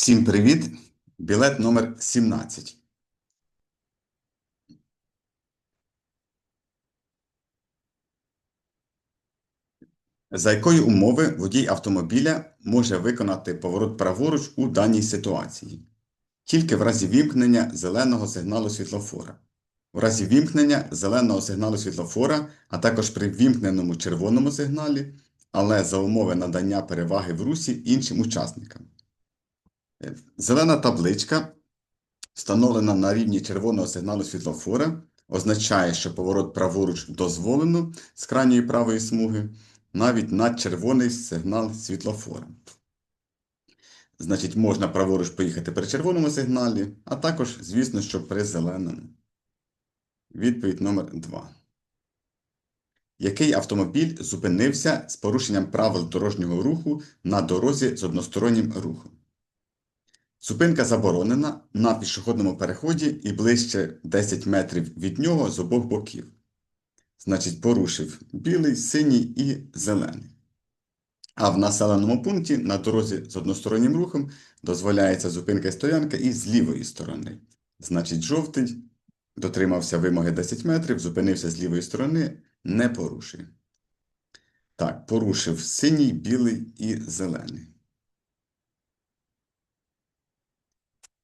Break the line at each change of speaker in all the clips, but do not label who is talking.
Всім привіт! Білет номер 17. За якої умови водій автомобіля може виконати поворот праворуч у даній ситуації? Тільки в разі вімкнення зеленого сигналу світлофора. В разі вімкнення зеленого сигналу світлофора, а також при вімкненому червоному сигналі, але за умови надання переваги в русі іншим учасникам. Зелена табличка, встановлена на рівні червоного сигналу світлофора, означає, що поворот праворуч дозволено з крайньої правої смуги, навіть на червоний сигнал світлофора. Значить, можна праворуч поїхати при червоному сигналі, а також, звісно, що при зеленому. Відповідь номер 2. Який автомобіль зупинився з порушенням правил дорожнього руху на дорозі з одностороннім рухом? Зупинка заборонена на пішохідному переході і ближче 10 метрів від нього з обох боків. Значить, порушив білий, синій і зелений. А в населеному пункті на дорозі з одностороннім рухом дозволяється зупинка і стоянка і з лівої сторони. Значить, жовтий дотримався вимоги 10 метрів, зупинився з лівої сторони, не порушив. Так, порушив синій, білий і зелений.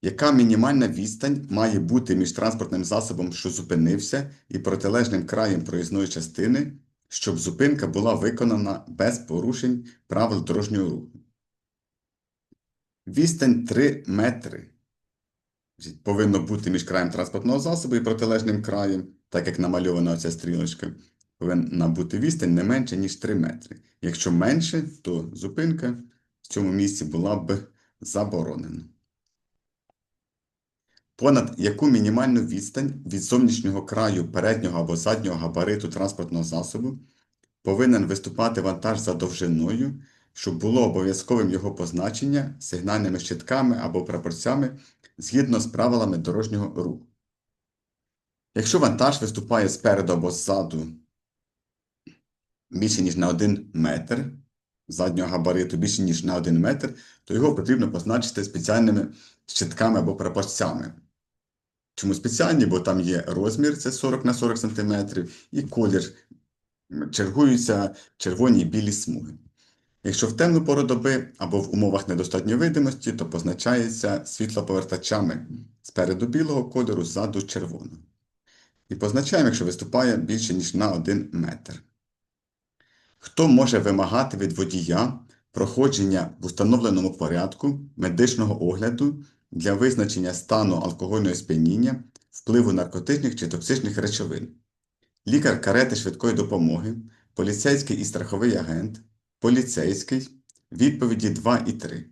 Яка мінімальна відстань має бути між транспортним засобом, що зупинився, і протилежним краєм проїзної частини, щоб зупинка була виконана без порушень правил дорожнього руху? Відстань 3 метри. Повинно бути між краєм транспортного засобу і протилежним краєм, так як намальована оця стрілочка. Повинна бути відстань не менше, ніж 3 метри. Якщо менше, то зупинка в цьому місці була б заборонена. Понад яку мінімальну відстань від зовнішнього краю переднього або заднього габариту транспортного засобу повинен виступати вантаж за довжиною, щоб було обов'язковим його позначення сигнальними щитками або прапорцями згідно з правилами дорожнього руху. Якщо вантаж виступає спереду або ззаду більше, ніж на 1 метр, заднього габариту більше, ніж на 1 метр, то його потрібно позначити спеціальними щитками або прапорцями. Чому спеціальні? Бо там є розмір, це 40 на 40 см, і колір чергуються червоні і білі смуги. Якщо в темну пору доби або в умовах недостатньої видимості, то позначається світлоповертачами спереду білого кольору, ззаду червоного. І позначаємо, якщо виступає більше, ніж на 1 метр. Хто може вимагати від водія проходження в установленому порядку медичного огляду для визначення стану алкогольного сп'яніння, впливу наркотичних чи токсичних речовин? Лікар карети швидкої допомоги, поліцейський і страховий агент, поліцейський, відповіді 2 і 3.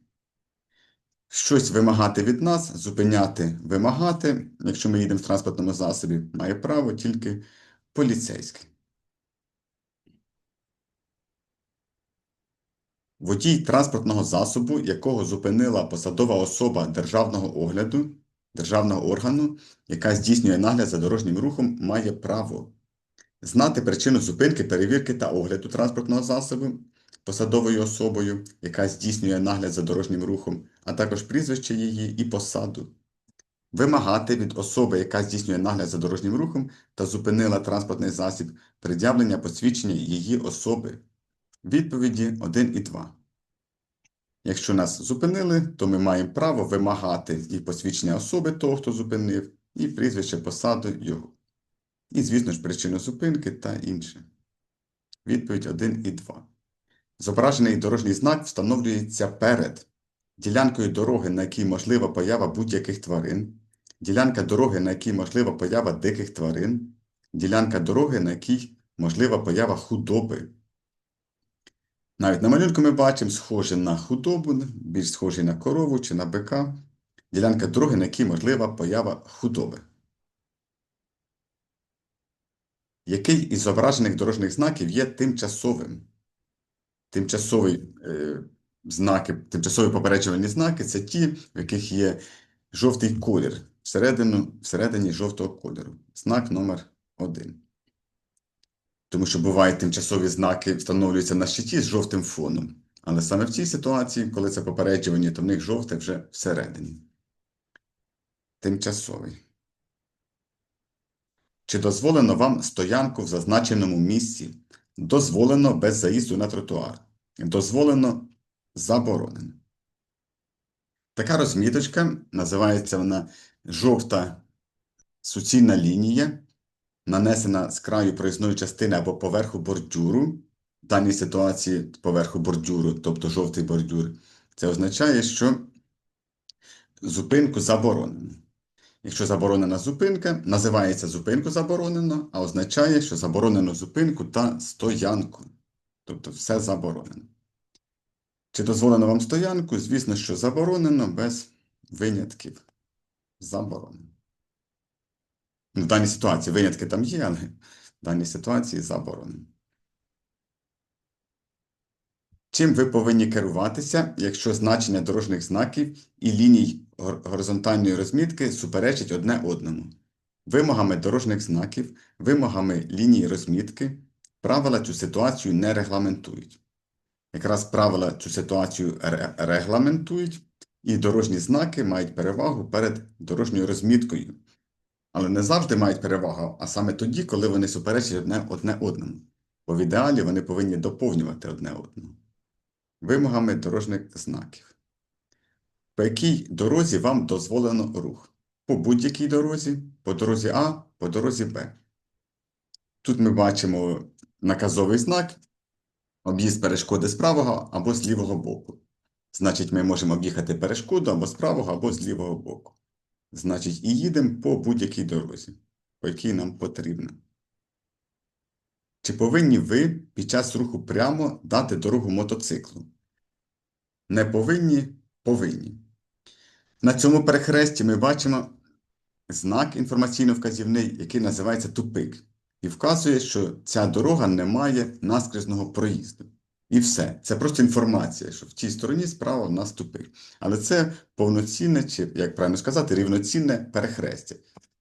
Щось вимагати від нас, зупиняти, вимагати, якщо ми їдемо в транспортному засобі, має право тільки поліцейський. Водій транспортного засобу, якого зупинила посадова особа державного огляду, державного органу, яка здійснює нагляд за дорожнім рухом, має право знати причину зупинки, перевірки та огляду транспортного засобу посадовою особою, яка здійснює нагляд за дорожнім рухом, а також прізвище її і посаду. Вимагати від особи, яка здійснює нагляд за дорожнім рухом та зупинила транспортний засіб, пред'явлення посвідчення її особи. Відповіді 1 і 2. Якщо нас зупинили, то ми маємо право вимагати і посвідчення особи того, хто зупинив, і прізвище посаду його. І, звісно ж, причину зупинки та інше. Відповідь 1 і 2. Зображений дорожній знак встановлюється перед ділянкою дороги, на якій можлива поява будь-яких тварин, ділянка дороги, на якій можлива поява диких тварин, ділянка дороги, на якій можлива поява худоби. Навіть на малюнку ми бачимо схоже на худобу, більш схожий на корову чи на бика, ділянка дороги, на якій можлива поява худоби. Який із зображених дорожніх знаків є тимчасовим? Тимчасові е, знаки, тимчасові попереджувальні знаки це ті, в яких є жовтий колір всередину, всередині жовтого кольору. Знак номер 1 Тому що бувають тимчасові знаки, встановлюються на щиті з жовтим фоном. Але саме в цій ситуації, коли це попереджування, то в них жовте вже всередині. Тимчасовий. Чи дозволено вам стоянку в зазначеному місці? Дозволено без заїзду на тротуар. Дозволено заборонено. Така розміточка називається вона жовта суцільна лінія, нанесена з краю проїзної частини або поверху бордюру. В даній ситуації поверху бордюру, тобто жовтий бордюр. Це означає, що зупинку заборонено. Якщо заборонена зупинка, називається зупинку заборонено, а означає, що заборонено зупинку та стоянку. Тобто все заборонено. Чи дозволено вам стоянку? Звісно, що заборонено без винятків. Заборонено. Ну, В даній ситуації винятки там є, але в даній ситуації заборонено. Чим ви повинні керуватися, якщо значення дорожніх знаків і ліній горизонтальної розмітки суперечать одне одному? Вимогами дорожніх знаків, вимогами лінії розмітки, правила цю ситуацію не регламентують. Якраз правила цю ситуацію регламентують, і дорожні знаки мають перевагу перед дорожньою розміткою. Але не завжди мають перевагу, а саме тоді, коли вони суперечать одне, одне одному. Бо в ідеалі вони повинні доповнювати одне одного. Вимогами дорожніх знаків. По якій дорозі вам дозволено рух? По будь-якій дорозі, по дорозі А, по дорозі Б. Тут ми бачимо наказовий знак, об'їзд перешкоди з правого або з лівого боку. Значить, ми можемо об'їхати перешкоду або з правого, або з лівого боку. Значить, і їдемо по будь-якій дорозі, по якій нам потрібно. Чи повинні ви під час руху прямо дати дорогу мотоциклу? Не повинні, повинні. На цьому перехресті ми бачимо знак інформаційно-вказівний, який називається тупик, і вказує, що ця дорога не має наскрізного проїзду. І все. Це просто інформація, що в тій стороні справа в нас тупик. Але це повноцінне, чи, як правильно сказати, рівноцінне перехрестя.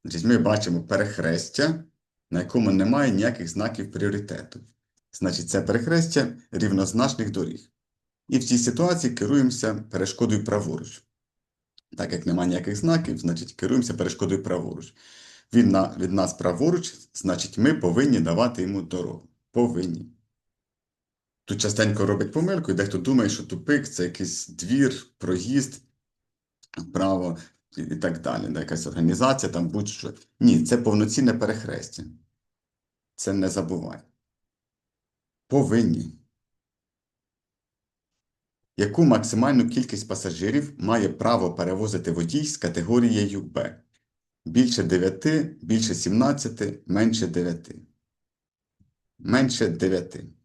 Значить, ми бачимо перехрестя, на якому немає ніяких знаків пріоритету. Значить, це перехрестя рівнозначних доріг. І в цій ситуації керуємося перешкодою праворуч. Так як немає ніяких знаків, значить керуємося перешкодою праворуч. Він на, від нас праворуч, значить, ми повинні давати йому дорогу. Повинні. Тут частенько робить помилку, і дехто думає, що тупик це якийсь двір, проїзд, право і так далі, да, якась організація, там будь-що. Ні, це повноцінне перехрестя. Це не забувай. Повинні. Яку максимальну кількість пасажирів має право перевозити водій з категорією Б? Більше 9, більше 17, менше 9. Менше 9.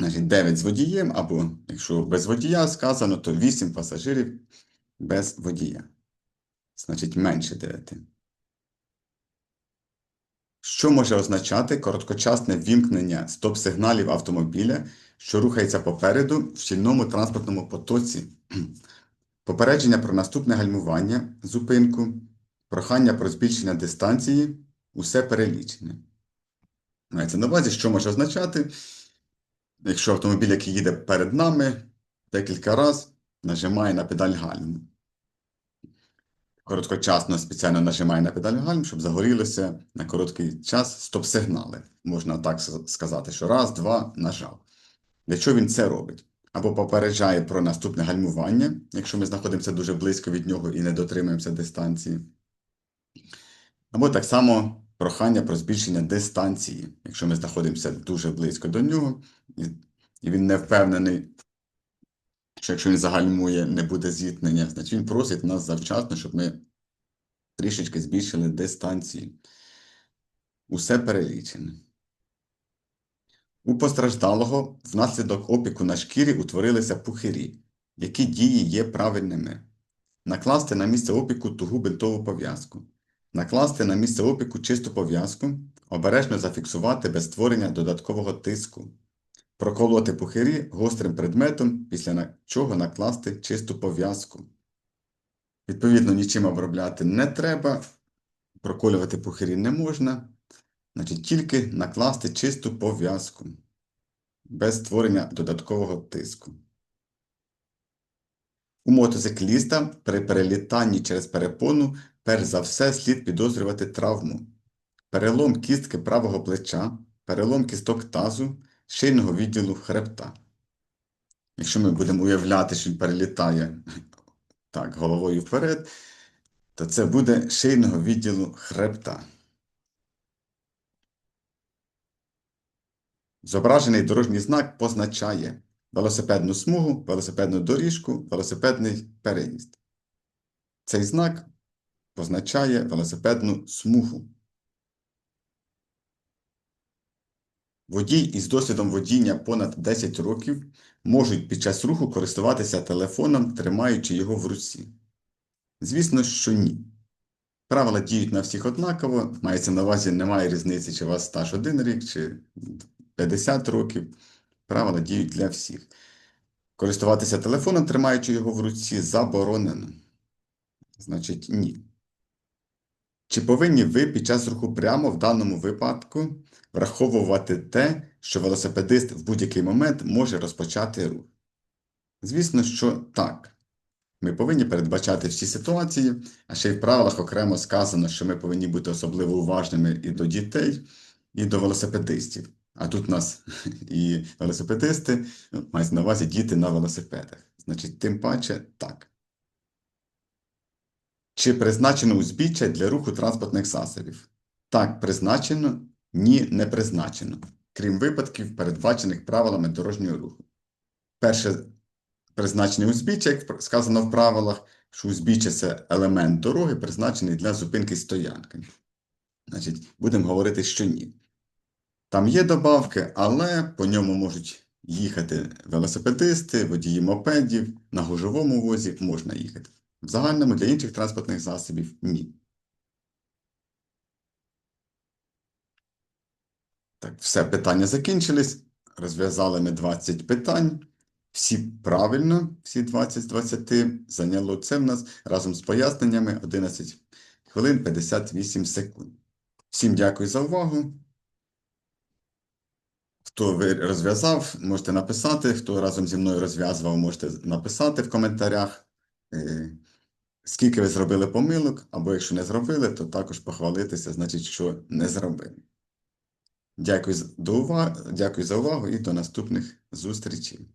Значить, 9 з водієм, або якщо без водія сказано, то 8 пасажирів без водія. Значить, менше 9. Що може означати короткочасне вімкнення стоп-сигналів автомобіля, що рухається попереду в щільному транспортному потоці? Попередження про наступне гальмування, зупинку, прохання про збільшення дистанції, усе перелічене. Мається на увазі, що може означати, якщо автомобіль, який їде перед нами, декілька разів нажимає на педаль гальму. Короткочасно спеціально нажимає на педаль гальм, щоб загорілося на короткий час стоп-сигнали. Можна так сказати, що раз, два, нажав. Для чого він це робить? Або попереджає про наступне гальмування, якщо ми знаходимося дуже близько від нього і не дотримуємося дистанції. Або так само прохання про збільшення дистанції, якщо ми знаходимося дуже близько до нього, і, він не впевнений, що якщо він загальмує, не буде зіткнення, значить він просить нас завчасно, щоб ми трішечки збільшили дистанцію. Усе перелічено. У постраждалого внаслідок опіку на шкірі утворилися пухирі. Які дії є правильними? Накласти на місце опіку тугу бинтову пов'язку. Накласти на місце опіку чисту пов'язку, обережно зафіксувати без створення додаткового тиску. Проколоти пухирі гострим предметом, після чого накласти чисту пов'язку. Відповідно, нічим обробляти не треба, проколювати пухирі не можна, значить тільки накласти чисту пов'язку. без створення додаткового тиску. У мотоцикліста при перелітанні через перепону перш за все слід підозрювати травму. Перелом кістки правого плеча, перелом кісток тазу, шийного відділу хребта. Якщо ми будемо уявляти, що він перелітає так, головою вперед, то це буде шийного відділу хребта. Зображений дорожній знак позначає велосипедну смугу, велосипедну доріжку, велосипедний переїзд. Цей знак позначає велосипедну смугу. Водій із досвідом водіння понад 10 років можуть під час руху користуватися телефоном, тримаючи його в руці. Звісно, що ні. Правила діють на всіх однаково, мається на увазі, немає різниці, чи у вас стаж 1 рік, чи 50 років. Правила діють для всіх. Користуватися телефоном, тримаючи його в руці, заборонено. Значить, ні. Чи повинні ви під час руху прямо в даному випадку враховувати те, що велосипедист в будь-який момент може розпочати рух? Звісно, що так. Ми повинні передбачати всі ситуації, а ще й в правилах окремо сказано, що ми повинні бути особливо уважними і до дітей, і до велосипедистів. А тут у нас і велосипедисти, ну, мається на увазі діти на велосипедах. Значить, тим паче так. Чи призначено узбіччя для руху транспортних засобів? Так, призначено, ні, не призначено, крім випадків, передбачених правилами дорожнього руху. Перше призначення узбіччя, як сказано в правилах, що узбіччя – це елемент дороги, призначений для зупинки стоянки. Значить, будемо говорити, що ні. Там є добавки, але по ньому можуть їхати велосипедисти, водії мопедів, на гужовому возі можна їхати. В загальному для інших транспортних засобів ні. Так, все, питання закінчились. Розв'язали ми 20 питань. Всі правильно, всі 20 з 20. Зайняло це в нас разом з поясненнями 11 хвилин 58 секунд. Всім дякую за увагу. Хто розв'язав, можете написати. Хто разом зі мною розв'язував, можете написати в коментарях. Скільки ви зробили помилок, або якщо не зробили, то також похвалитися, значить, що не зробили. Дякую за увагу і до наступних зустрічей.